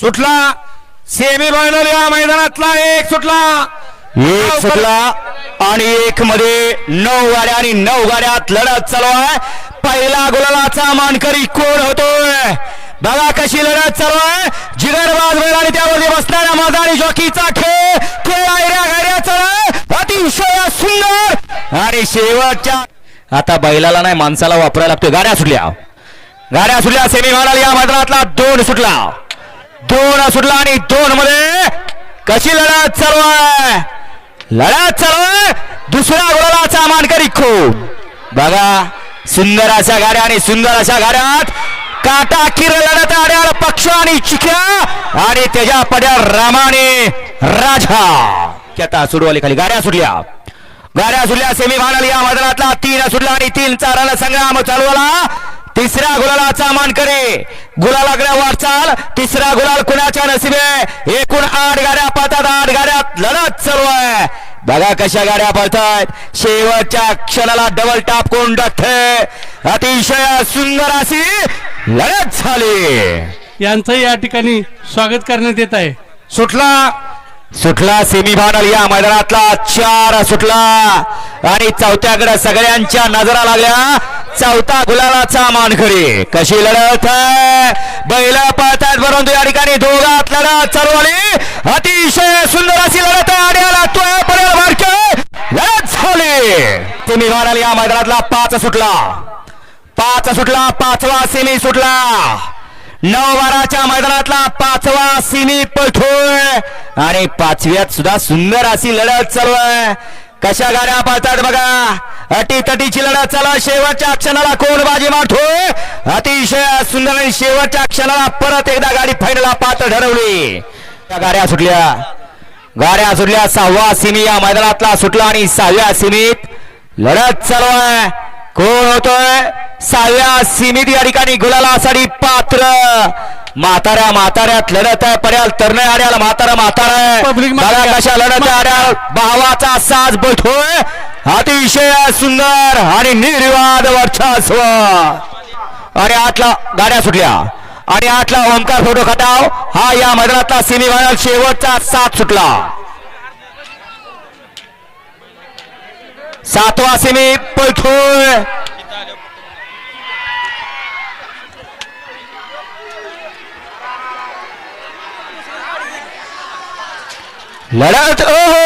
सुटला. Semi final या मैदानातला एक सुटला. एक सुटला आणि एक मध्ये नऊ गाड्या आणि नऊ गाड्यात लढत चालू आहे. पहिला गुलालाचा मानकरी कोण होतोय? बघा कशी लढत चालू आहे. जिगरबाज बैल आणि त्यावरती बसणाऱ्या माझा आणि जॉकीचा खेळ. खेळ आयऱ्या गाड्याचा अतिशय सुंदर. आणि शेवटच्या आता बैलाला नाही माणसाला वापरायला लागतोय. गाड्या सुटल्या. गाड्या सुटल्या. सेमी फायनल या मैदानातला दोन सुटला. दोन सुटला आणि दोन मध्ये कशी लढत चालू आहे? लढत चालू आहे. दुसऱ्या गोलाचा मानकरी खूप. बघा सुंदर अशा गाड्या आणि सुंदर अशा गाड्यात काटा किर लढत आड्याळ पक्ष आणि चिख्या आणि त्याच्या पड्या रामाने राजा. आता सुडवाली खाली. गाड्या सुटल्या. गाड्या सुटल्या सेमी फायनल या मैदानातला. तीन सुटला आणि तीन चाराला संग्राम चालू आला तिसऱ्या गुलालाचा मानकरी गुलालाकडे वाटचाल तिसरा गुलाल कुणाच्या नशिबे? एकूण आठ गाड्या पळतात आठ गाड्यात लढत चालू आहे. बघा कशा गाड्या पळतायत शेवटच्या क्षणाला डबल टाप कोण टाकते. अतिशय सुंदर अशी लढत झाली. यांचं या ठिकाणी स्वागत करण्यात येत आहे. सुटला. सुटला सेमी फायनल या मैदानातला चार सुटला. आणि चौथ्याकडे सगळ्यांच्या नजरा लागल्या. चौथा गुलालाचा मानकरी. कशी लढत बैल पळतात परंतु या ठिकाणी दोघात लढत चालू आली. अतिशय सुंदर अशी लढत आणि लढत झाली. तुम्ही फायनल या मैदानातला पाच सुटला. पाच सुटला पाचवा सेमी सुटला. नऊ बाराच्या मैदानातला पाचवा सिमी पठोळ आणि पाचव्यात सुद्धा सुंदर अशी लढत चालू आहे. कशा गाड्या पाळतात बघा? अटी तटीची लढत चला शेवटच्या क्षणाला कोण बाजी मारतो अतिशय सुंदर आणि शेवटच्या क्षणाला परत एकदा गाडी फाईनला पात्र ठरवली. त्या गाड्या सुटल्या. गाड्या सुटल्या. सहावा सिमी या मैदानातला सुटला आणि सहाव्या सिमीत लढत चालू आहे. कोण होतोय? सहाव्या सीमित या ठिकाणी गुलालासाठी पात्र म्हाताऱ्या म्हाताऱ्यात लढत आहे पर्याल तरणे आड्याला. म्हातारा म्हातारा आहे. कशा लढत आहे आड्याल. भावाचा साज बैठोय. अतिशय सुंदर आणि निर्वाद वर्चस्व. आणि आठला गाड्या सुटल्या. आणि आठला ओमकार फोटो खटाव. हा या मैदानातला सेमी फायनल शेवटचा सात सुटला. सातवा सेमी पळतोय लढत ओहो!